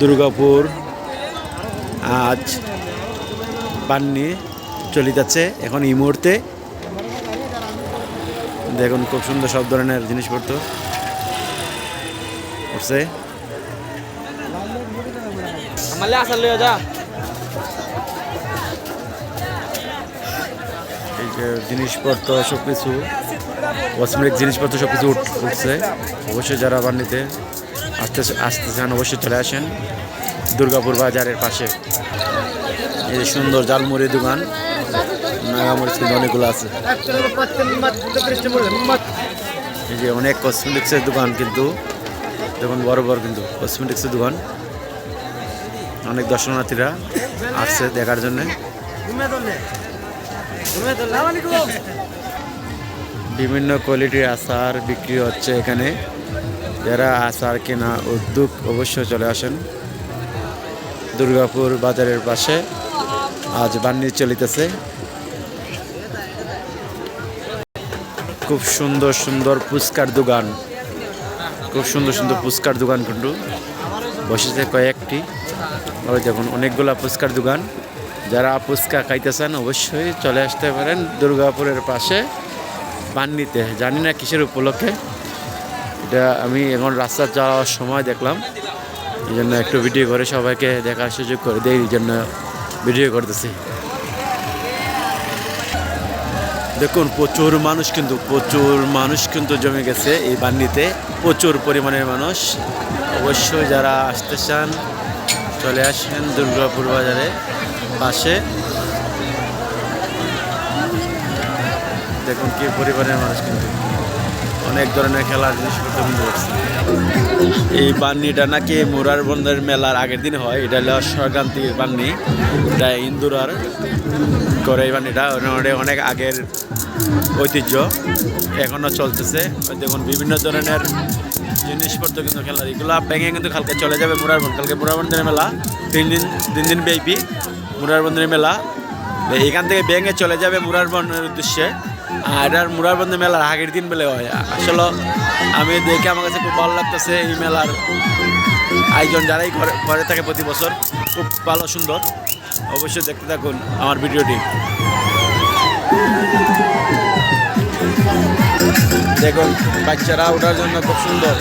দুর্গাপুর আজ বান্নি যাচ্ছে এখন এই মুহূর্তে। দেখুন খুব সুন্দর সব ধরনের জিনিসপত্র উঠছে। এই যে জিনিসপত্র সব কিছু কসমেটিক জিনিসপত্র সব কিছু উঠ- উঠছে। অবশ্যই যারা বান্নিতে আসতে আসতে চান অবশ্যই চলে আসেন। দুর্গাপুর বাজারের পাশে। এই যে সুন্দর জালমুড়ি দোকান। নাগামরিচ কিন্তু অনেকগুলো আছে। এই যে অনেক কসমেটিক্সের দোকান কিন্তু। দেখুন, বড় বড় কিন্তু কসমেটিক্সের দোকান। অনেক দর্শনার্থীরা আসছে দেখার জন্য। বিভিন্ন কোয়ালিটির আচার বিক্রি হচ্ছে এখানে। যারা আচার কেনা উদ্যোগ অবশ্যই চলে আসেন। দুর্গাপুর বাজারের পাশে আজ বান্নি চলিতেছে। খুব সুন্দর সুন্দর পুচকার দোকান। খুব সুন্দর সুন্দর পুচকার দোকান কিন্তু। বসেছে কয়েকটি। ওই দেখুন, অনেকগুলা পুচকার দোকান। যারা ফুচকা খাইতেছেন, অবশ্যই চলে আসতে পারেন দুর্গাপুরের পাশে বান্নিতে জানি না কিসের উপলক্ষে। এটা আমি এখন রাস্তা যাওয়ার সময় দেখলাম। এই জন্য একটু ভিডিও করে সবাইকে দেখার সুযোগ করে দেই, এই জন্য ভিডিও করতেছি। দেখুন, প্রচুর মানুষ কিন্তু, প্রচুর মানুষ কিন্তু জমে গেছে এই বান্নিতে প্রচুর পরিমাণের মানুষ। অবশ্যই যারা আসতে চান, চলে আসেন দুর্গাপুর বাজারে পাশে। দেখুন কি পরিমাণের মানুষ কিন্তু। অনেক ধরনের খেলার জিনিসপত্র কিন্তু করছে। এই বান্নিটা নাকি মুরার বন্ধের মেলার আগের দিন হয়, এটা হলো সংক্রান্তির বান্নি। এটা ইন্দুরার করে এই বান্নিটা, অনেক আগের ঐতিহ্য এখনও চলতেছে। দেখুন, বিভিন্ন ধরনের জিনিসপত্র কিন্তু খেলার, এগুলো ব্যাঙে কিন্তু কালকে চলে যাবে মুরার বন্ধ কালকে মুরার বন্ধের মেলা। তিন দিন তিন দিন ব্যাপী মুরার বন্ধের মেলা। এখান থেকে ব্যাঙে চলে যাবে মুরার বন্ধের উদ্দেশ্যে। আর এটার মুরার বন্ধের মেলার আগের দিন বেলে হয়। আসলে আমি দেখে আমার কাছে খুব ভালো লাগতেছে এই মেলার আয়োজন যারাই ঘরে ঘরে থাকে প্রতি বছর। খুব ভালো, সুন্দর। অবশ্যই দেখতে থাকুন আমার ভিডিওটি। দেখুন, বাচ্চারা ওঠার জন্য খুব সুন্দর।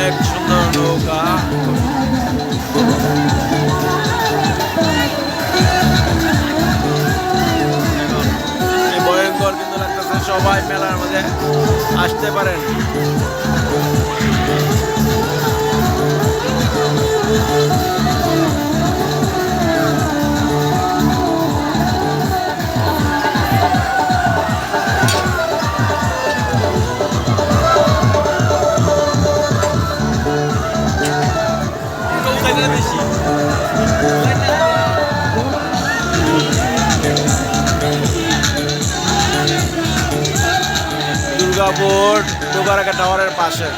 অনেক সুন্দর নৌকা। ভয়ঙ্কর কিন্তু সবাই মেলার মধ্যে আসতে পারেন। দুর্গাপুর ডোবারাকা টাওয়ারের পাশে।